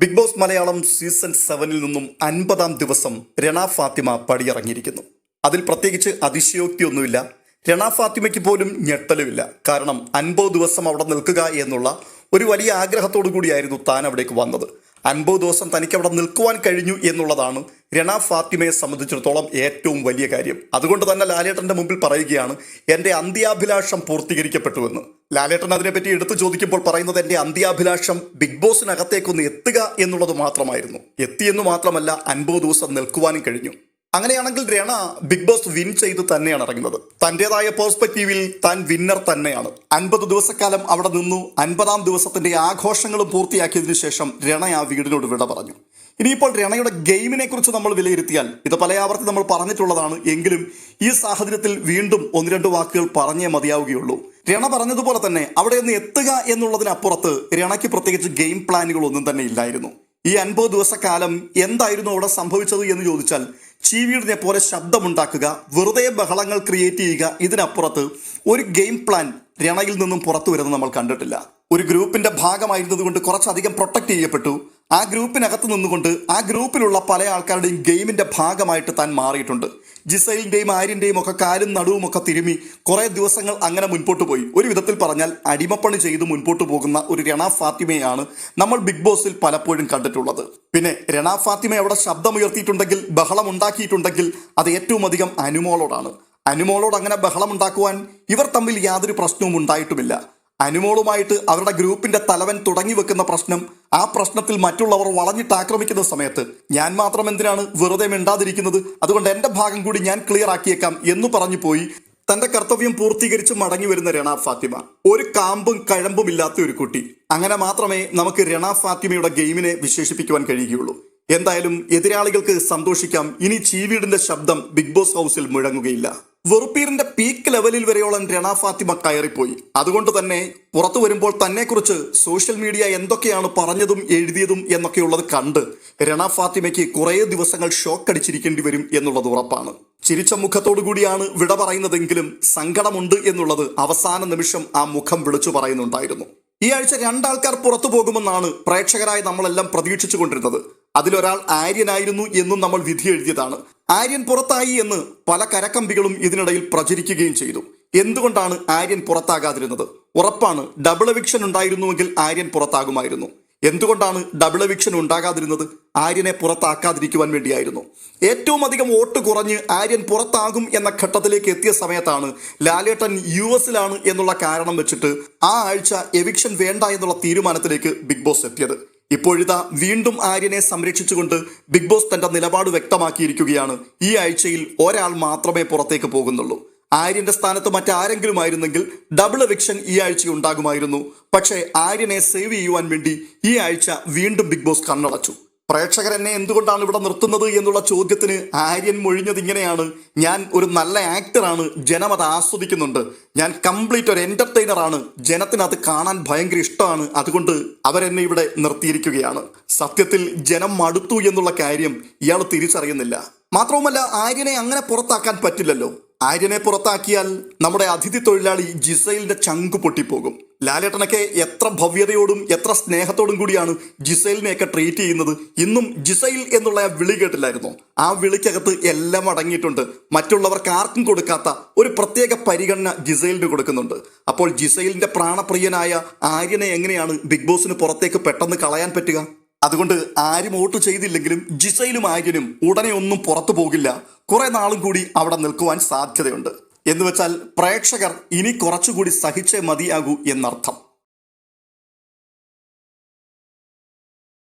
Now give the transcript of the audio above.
Big boss Malayalam season സെവനിൽ നിന്നും അൻപതാം ദിവസം രണ ഫാത്തിമ പടിയിറങ്ങിയിരിക്കുന്നു. അതിൽ പ്രത്യേകിച്ച് അതിശയോക്തിയൊന്നുമില്ല. രണ ഫാത്തിമയ്ക്ക് പോലും ഞെട്ടലുമില്ല. കാരണം അൻപത് ദിവസം അവിടെ നിൽക്കുക എന്നുള്ള ഒരു വലിയ ആഗ്രഹത്തോടു കൂടിയായിരുന്നു താൻ അവിടേക്ക് വന്നത്. അൻപത് ദിവസം തനിക്ക് അവിടെ നിൽക്കുവാൻ കഴിഞ്ഞു എന്നുള്ളതാണ് രണ ഫാത്തിമയെ സംബന്ധിച്ചിടത്തോളം ഏറ്റവും വലിയ കാര്യം. അതുകൊണ്ട് തന്നെ ലാലേട്ടന്റെ മുമ്പിൽ പറയുകയാണ് എന്റെ അന്ത്യാഭിലാഷം പൂർത്തീകരിക്കപ്പെട്ടുവെന്ന്. ലാലേട്ടൻ അതിനെപ്പറ്റി എടുത്തു ചോദിക്കുമ്പോൾ പറയുന്നത് എന്റെ അന്ത്യാഭിലാഷം ബിഗ് ബോസിനകത്തേക്കൊന്ന് എത്തുക എന്നുള്ളത് മാത്രമായിരുന്നു. എത്തിയെന്ന് മാത്രമല്ല അൻപത് ദിവസം നിൽക്കുവാനും കഴിഞ്ഞു. അങ്ങനെയാണെങ്കിൽ രണ ബിഗ് ബോസ് വിൻ ചെയ്ത് തന്നെയാണ് ഇറങ്ങുന്നത്. തന്റേതായ പേഴ്സ്പെക്റ്റീവിൽ താൻ വിന്നർ തന്നെയാണ്. അൻപത് ദിവസക്കാലം അവിടെ നിന്നു അൻപതാം ദിവസത്തിന്റെ ആഘോഷങ്ങളും പൂർത്തിയാക്കിയതിനു ശേഷം രണ ആ വീടിനോട് വിട പറഞ്ഞു. ഇനിയിപ്പോൾ രണയുടെ ഗെയിമിനെ കുറിച്ച് നമ്മൾ വിലയിരുത്തിയാൽ ഇത് പല ആവർത്തി നമ്മൾ പറഞ്ഞിട്ടുള്ളതാണ് എങ്കിലും ഈ സാഹചര്യത്തിൽ വീണ്ടും ഒന്ന് രണ്ട് വാക്കുകൾ പറഞ്ഞേ മതിയാവുകയുള്ളൂ. രണ പറഞ്ഞതുപോലെ തന്നെ അവിടെ ഒന്ന് എത്തുക എന്നുള്ളതിനപ്പുറത്ത് രണയ്ക്ക് പ്രത്യേകിച്ച് ഗെയിം പ്ലാനുകൾ ഒന്നും തന്നെ ഇല്ലായിരുന്നു. ഈ അൻപത് ദിവസക്കാലം എന്തായിരുന്നു അവിടെ സംഭവിച്ചത് എന്ന് ചോദിച്ചാൽ ചീവീടിനെ പോലെ ശബ്ദമുണ്ടാക്കുക വെറുതെ ബഹളങ്ങൾ ക്രിയേറ്റ് ചെയ്യുക ഇതിനപ്പുറത്ത് ഒരു ഗെയിം പ്ലാൻ രണയിൽ നിന്നും പുറത്തു വരുന്നത് നമ്മൾ കണ്ടിട്ടില്ല. ഒരു ഗ്രൂപ്പിന്റെ ഭാഗമായിരുന്നത് കൊണ്ട് കുറച്ചധികം പ്രൊട്ടക്ട് ചെയ്യപ്പെട്ടു. ആ ഗ്രൂപ്പിനകത്ത് നിന്നുകൊണ്ട് ആ ഗ്രൂപ്പിലുള്ള പല ആൾക്കാരുടെയും ഗെയിമിന്റെ ഭാഗമായിട്ട് താൻ മാറിയിട്ടുണ്ട്. ജിസൈലിന്റെയും ആര്യന്റെയും ഒക്കെ കാലും നടുവും ഒക്കെ തിരുമി കുറേ ദിവസങ്ങൾ അങ്ങനെ മുൻപോട്ട് പോയി. ഒരു വിധത്തിൽ പറഞ്ഞാൽ അടിമപ്പണി ചെയ്ത് മുൻപോട്ട് പോകുന്ന ഒരു രണ ഫാത്തിമയാണ് നമ്മൾ ബിഗ് ബോസിൽ പലപ്പോഴും കണ്ടിട്ടുള്ളത്. പിന്നെ രണ ഫാത്തിമ അവിടെ ശബ്ദമുയർത്തിയിട്ടുണ്ടെങ്കിൽ ബഹളം ഉണ്ടാക്കിയിട്ടുണ്ടെങ്കിൽ അത് ഏറ്റവും അധികം അനുമോളോടാണ്. അനുമോളോട് അങ്ങനെ ബഹളം ഉണ്ടാക്കുവാൻ ഇവർ തമ്മിൽ യാതൊരു പ്രശ്നവും ഉണ്ടായിട്ടുമില്ല. അനുമോളുമായിട്ട് അവരുടെ ഗ്രൂപ്പിന്റെ തലവൻ തുടങ്ങി വെക്കുന്ന പ്രശ്നം ആ പ്രശ്നത്തിൽ മറ്റുള്ളവർ വളഞ്ഞിട്ട് ആക്രമിക്കുന്ന സമയത്ത് ഞാൻ മാത്രം എന്തിനാണ് വെറുതെ മിണ്ടാതിരിക്കുന്നത്? അതുകൊണ്ട് എന്റെ ഭാഗം കൂടി ഞാൻ ക്ലിയർ ആക്കിയേക്കാം എന്ന് പറഞ്ഞു പോയി തന്റെ കർത്തവ്യം പൂർത്തീകരിച്ച് മടങ്ങി വരുന്ന രണ ഫാത്തിമ. ഒരു കാമ്പും കഴമ്പും ഇല്ലാത്ത ഒരു കുട്ടി. അങ്ങനെ മാത്രമേ നമുക്ക് രണ ഫാത്തിമയുടെ ഗെയിമിനെ വിശേഷിപ്പിക്കുവാൻ കഴിയുകയുള്ളൂ. എന്തായാലും എതിരാളികൾക്ക് സന്തോഷിക്കാം. ഇനി ചീവീടിന്റെ ശബ്ദം ബിഗ് ബോസ് ഹൗസിൽ മുഴങ്ങുകയില്ല. വെറുപ്പീറിന്റെ പീക്ക് ലെവലിൽ വരെയോളം രണ ഫാത്തിമ കയറിപ്പോയി. അതുകൊണ്ട് തന്നെ പുറത്തു വരുമ്പോൾ തന്നെക്കുറിച്ച് സോഷ്യൽ മീഡിയ എന്തൊക്കെയാണ് പറഞ്ഞതും എഴുതിയതും എന്നൊക്കെയുള്ളത് കണ്ട് രണ ഫാത്തിമയ്ക്ക് കുറേ ദിവസങ്ങൾ ഷോക്ക് അടിച്ചിരിക്കേണ്ടി വരും എന്നുള്ളത് ഉറപ്പാണ്. ചിരിച്ച മുഖത്തോടു കൂടിയാണ് വിട പറയുന്നതെങ്കിലും സങ്കടമുണ്ട് എന്നുള്ളത് അവസാന നിമിഷം ആ മുഖം വിളിച്ചു പറയുന്നുണ്ടായിരുന്നു. ഈ ആഴ്ച രണ്ടാൾക്കാർ പുറത്തു പോകുമെന്നാണ് പ്രേക്ഷകരായി നമ്മളെല്ലാം പ്രതീക്ഷിച്ചു കൊണ്ടിരുന്നത് അതിലൊരാൾ ആര്യനായിരുന്നു എന്നും നമ്മൾ വിധി എഴുതിയതാണ്. ആര്യൻ പുറത്തായി എന്ന് പല കരക്കമ്പികളും ഇതിനിടയിൽ പ്രചരിക്കുകയും ചെയ്തു. എന്തുകൊണ്ടാണ് ആര്യൻ പുറത്താകാതിരുന്നത്? ഉറപ്പാണ് ഡബിൾ എവിക്ഷൻ ഉണ്ടായിരുന്നുവെങ്കിൽ ആര്യൻ പുറത്താകുമായിരുന്നു. എന്തുകൊണ്ടാണ് ഡബിൾ എവിക്ഷൻ ഉണ്ടാകാതിരുന്നത്? ആര്യനെ പുറത്താക്കാതിരിക്കുവാൻ വേണ്ടിയായിരുന്നു. ഏറ്റവും അധികം വോട്ട് കുറഞ്ഞ് ആര്യൻ പുറത്താകും എന്ന ഘട്ടത്തിലേക്ക് എത്തിയ സമയത്താണ് ലാലേട്ടൻ യു എസിലാണ് എന്നുള്ള കാരണം വെച്ചിട്ട് ആ ആഴ്ച എവിക്ഷൻ വേണ്ട എന്നുള്ള തീരുമാനത്തിലേക്ക് ബിഗ് ബോസ് എത്തിയത്. ഇപ്പോഴിതാ വീണ്ടും ആര്യനെ സംരക്ഷിച്ചുകൊണ്ട് ബിഗ് ബോസ് തന്റെ നിലപാട് വ്യക്തമാക്കിയിരിക്കുകയാണ്. ഈ ആഴ്ചയിൽ ഒരാൾ മാത്രമേ പുറത്തേക്ക് പോകുന്നുള്ളൂ. ആര്യന്റെ സ്ഥാനത്ത് മറ്റാരെങ്കിലും ആയിരുന്നെങ്കിൽ ഡബിൾ എവിക്ഷൻ ഈ ആഴ്ച ഉണ്ടാകുമായിരുന്നു. പക്ഷേ ആര്യനെ സേവ് ചെയ്യുവാൻ വേണ്ടി ഈ ആഴ്ച വീണ്ടും ബിഗ് ബോസ് കണ്ണടച്ചു. പ്രേക്ഷകർ എന്നെ എന്തുകൊണ്ടാണ് ഇവിടെ നിർത്തുന്നത് എന്നുള്ള ചോദ്യത്തിന് ആര്യൻ മൊഴിഞ്ഞത് ഇങ്ങനെയാണ്. ഞാൻ ഒരു നല്ല ആക്ടറാണ് ജനം അത് ആസ്വദിക്കുന്നുണ്ട്. ഞാൻ കംപ്ലീറ്റ് ഒരു ജനത്തിന് അത് കാണാൻ ഭയങ്കര ഇഷ്ടമാണ്. അതുകൊണ്ട് അവരെന്നെ ഇവിടെ നിർത്തിയിരിക്കുകയാണ്. സത്യത്തിൽ ജനം മടുത്തു എന്നുള്ള കാര്യം ഇയാൾ തിരിച്ചറിയുന്നില്ല. മാത്രവുമല്ല ആര്യനെ അങ്ങനെ പുറത്താക്കാൻ പറ്റില്ലല്ലോ. ആര്യനെ പുറത്താക്കിയാൽ നമ്മുടെ അതിഥി തൊഴിലാളി ജിസൈലിന്റെ ചങ്ക് പൊട്ടിപ്പോകും. ലാലേട്ടനൊക്കെ എത്ര ഭവ്യതയോടും എത്ര സ്നേഹത്തോടും കൂടിയാണ് ജിസൈലിനെയൊക്കെ ട്രീറ്റ് ചെയ്യുന്നത്. ഇന്നും ജിസൈൽ എന്നുള്ള ആ വിളി കേട്ടില്ലായിരുന്നോ? ആ വിളിക്കകത്ത് എല്ലാം അടങ്ങിയിട്ടുണ്ട്. മറ്റുള്ളവർക്ക് ആർക്കും കൊടുക്കാത്ത ഒരു പ്രത്യേക പരിഗണന ജിസൈലിന് കൊടുക്കുന്നുണ്ട്. അപ്പോൾ ജിസൈലിന്റെ പ്രാണപ്രിയനായ ആര്യനെ എങ്ങനെയാണ് ബിഗ് ബോസിന് പുറത്തേക്ക് പെട്ടെന്ന് കളയാൻ പറ്റുക? അതുകൊണ്ട് ആരും വോട്ട് ചെയ്തില്ലെങ്കിലും ജിസൈലും ആര്യനും ഉടനെ ഒന്നും പുറത്തു പോകില്ല. കുറെ നാളും കൂടി അവിടെ നിൽക്കുവാൻ സാധ്യതയുണ്ട്. എന്ന് വെച്ചാൽ പ്രേക്ഷകർ ഇനി കുറച്ചുകൂടി സഹിച്ചേ മതിയാകൂ എന്നർത്ഥം.